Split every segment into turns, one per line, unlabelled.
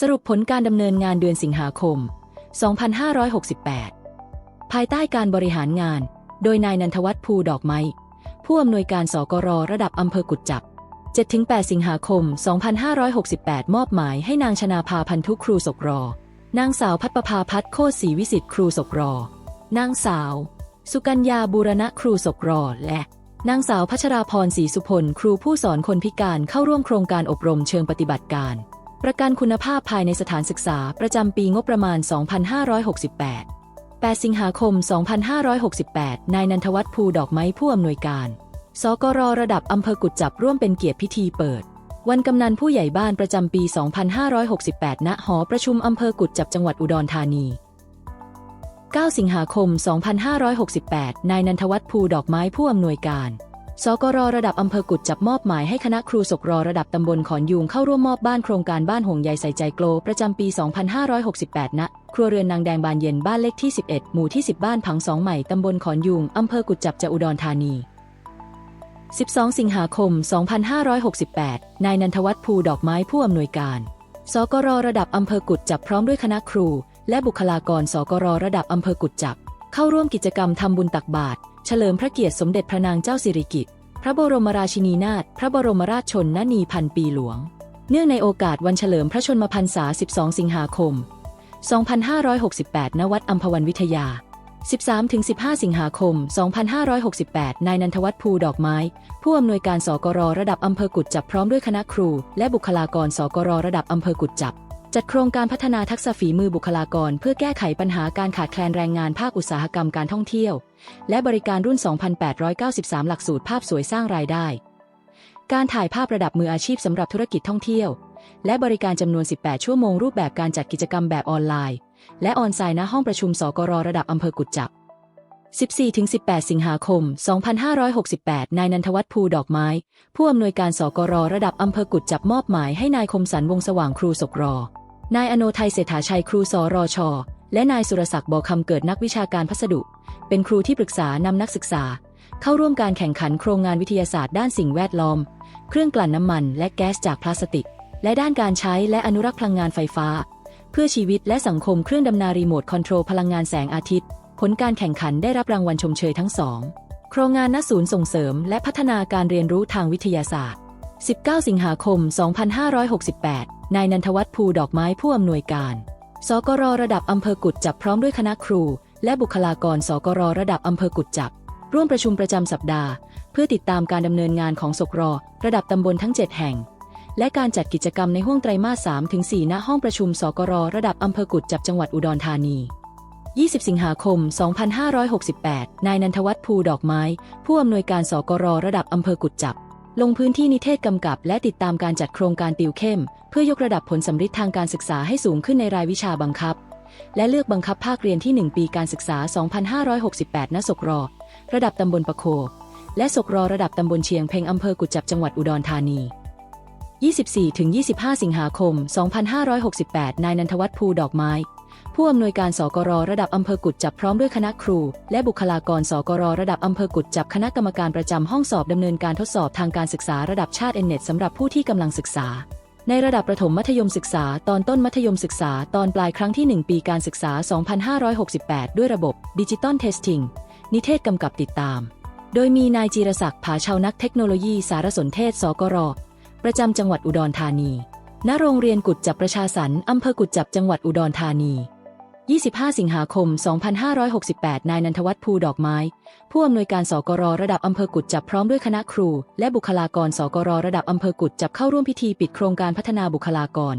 สรุปผลการดำเนินงานเดือนสิงหาคม 2568 ภายใต้การบริหารงาน โดยนายนันทวัฒน์ภูดอกไม้ ผู้อำนวยการสกรระดับอำเภอกุดจับ 7-8 สิงหาคม 2568 มอบหมายให้นางชนาภาพันธุครูศกรอ นางสาวพัฒประภาพัฒโคศรีวิสิทธิ์ครูศกรอ นางสาว สุกัญญาบูรณะครูศกรอ และนางสาวพัชราพรศรีสุพล ครูผู้สอนคนพิการเข้าร่วมโครงการอบรมเชิงปฏิบัติการ ประกันคุณภาพภายในสถานศึกษาประจำปีงบประมาณ 2568 8 สิงหาคม 2568 นายนันทวัฒน์ภูดอกไม้ผู้อำนวยการ สกรระดับอำเภอกุดจับร่วมเป็นเกียรติพิธีเปิด วันกำนันผู้ใหญ่บ้านประจำปี 2568 ณ หอประชุมอำเภอกุดจับจังหวัดอุดรธานี 9 สิงหาคม 2568 นายนันทวัฒน์ภูดอกไม้ผู้อำนวยการ สกรระดับอำเภอกุดจับมอบหมายให้คณะครูศกรระดับตำบลขอนยูงเข้าร่วมมอบบ้านโครงการบ้านห่วงใยใส่ใจโกลประจำปี 2568 ณ ครัวเรือนนางแดงบานเย็นบ้านเลขที่ 11 หมู่ที่ 10 บ้านผังสองใหม่ตำบลขอนยูงอำเภอกุดจับจะอุดรธานี 12 สิงหาคม 2568 นายนันทวัฒน์ภูดอกไม้ผู้อำนวยการ สกรระดับอำเภอกุดจับพร้อมด้วยคณะครู และบุคลากร สกรระดับอำเภอกุดจับ เข้าร่วมกิจกรรมทำบุญตักบาตร เฉลิมพระเกียรติสมเด็จพระนางเจ้าสิริกิติ์ พระบรมราชินีนาถ พระบรมราชชนนีพันปีหลวง เนื่องในโอกาสวันเฉลิมพระชนมพรรษา 12 สิงหาคม 2568 ณ วัดอัมพวันวิทยา 13-15 สิงหาคม 2568 นายนันทวัฒน์ภูดอกไม้ ผู้อำนวยการสกรระดับอำเภอกุดจับพร้อมด้วยคณะครู และบุคลากรสกรระดับอำเภอกุดจับ จัดโครงการพัฒนาทักษะฝีมือบุคลากร เพื่อแก้ไขปัญหาการขาดแคลนแรงงานภาคอุตสาหกรรมการท่องเที่ยว และบริการรุ่น 2,893 หลักสูตรภาพสวยสร้างรายได้ การถ่ายภาพระดับมืออาชีพสำหรับธุรกิจท่องเที่ยว และบริการจำนวน 18 ชั่วโมงรูปแบบการจัดกิจกรรมแบบออนไลน์ และออนไซน์ณห้องประชุมสกรระดับอำเภอกุดจับ 14-18 สิงหาคม 2568 นายนันทวัฒน์ภูดอกไม้ ผู้อำนวยการสกรระดับอำเภอกุดจับมอบหมายให้นายคมสันวงศ์สว่างครูศกรอ นายอโนไทยเศรษฐาชัยครูสรช และนายสุรศักดิ์บอคำเกิดนักวิชาการพัสดุ เป็นครูที่ปรึกษานำนักศึกษา เข้าร่วมการแข่งขันโครงงานวิทยาศาสตร์ด้านสิ่งแวดล้อม เครื่องกลั่นน้ำมันและแก๊สจากพลาสติก และด้านการใช้และอนุรักษ์พลังงานไฟฟ้า เพื่อชีวิตและสังคมเครื่องดำนารีโมทคอนโทรลพลังงานแสงอาทิตย์ ผลการแข่งขันได้รับรางวัลชมเชยทั้งสองโครงงานณศูนย์ส่งเสริม และพัฒนาการเรียนรู้ทางวิทยาศาสตร์ 19 สิงหาคม 2568 นายนันทวัฒน์ภูดอกไม้ผู้อำนวยการ สกรระดับอำเภอกุดจับพร้อมด้วยคณะครู และบุคลากรสกรระดับอำเภอกุดจับ ร่วมประชุมประจำสัปดาห์ เพื่อติดตามการดำเนินงานของสกรระดับตำบลทั้ง 7 แห่ง และการจัดกิจกรรมในห้วงไตรมาส3-4ณห้องประชุมสกรระดับอำเภอกุดจับจังหวัดอุดรธานี 20 สิงหาคม 2568 นายนันทวัฒน์ภูดอกไม้ ผู้อำนวยการสกรระดับอำเภอกุดจับ ลงพื้นที่นิเทศกำกับ และติดตามการจัดโครงการติวเข้ม เพื่อยกระดับผลสำฤทธิ์ทางการศึกษาให้สูงขึ้นในรายวิชาบังคับ และเลือกบังคับภาคเรียนที่ 1 ปีการศึกษา 2568ณสกรระดับตำบลปะโค และสกรระดับตำบลเชียงเพ็งอำเภอกุจับจังหวัดอุดรธานี 24-25 สิงหาคม 2568 นายนันทวัฒน์ภูดอกไม้ ผู้อำนวยการสกรระดับอำเภอกุดจับพร้อมด้วยคณะครู และบุคลากรสกรระดับอำเภอกุดจับคณะกรรมการประจำห้องสอบดำเนินการทดสอบทางการศึกษาระดับชาติเอ็นเน็ตสำหรับผู้ที่กำลังศึกษา ในระดับประถมมัธยมศึกษา ตอนต้นมัธยมศึกษา ตอนปลายครั้งที่ 1 ปีการศึกษา 2568 ด้วยระบบดิจิตอลเทสติ้งนิเทศกำกับติดตาม โดยมีนายจีรศักดิ์ผาชาวนักเทคโนโลยีสารสนเทศ สกร ประจำจังหวัดอุดรธานี ณ โรงเรียนกุดจับประชาสรรค์อำเภอกุดจับจังหวัดอุดรธานี 25 สิงหาคม 2568 นายนันทวัฒน์ภูดอกไม้ ผู้อำนวยการสกรระดับอำเภอกุดจับพร้อมด้วยคณะครู และบุคลากรสกรระดับอำเภอกุดจับเข้าร่วมพิธีปิดโครงการพัฒนาบุคลากร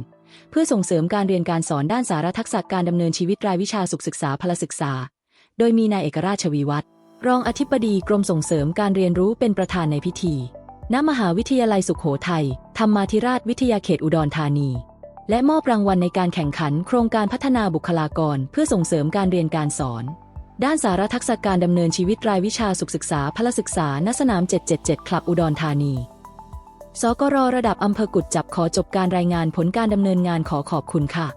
เพื่อส่งเสริมการเรียนการสอนด้านสารทักษะการดำเนินชีวิตรายวิชาสุขศึกษาพลศึกษา โดยมีนายเอกราชชวีวัฒน์รองอธิบดีกรมส่งเสริมการเรียนรู้เป็นประธานในพิธี ณ มหาวิทยาลัยสุขโขทัยธรรมาธิราชวิทยาเขตอุดรธานี และมอบรางวัลในการแข่งขันโครงการพัฒนาบุคลากร เพื่อส่งเสริมการเรียนการสอน ด้านสารทักษะการดำเนินชีวิตรายวิชาสุขศึกษาพลศึกษาณสนาม 777 คลับอุดรธานี สกรระดับอำเภอกุดจับขอจบการรายงานผลการดำเนินงานขอขอบคุณค่ะ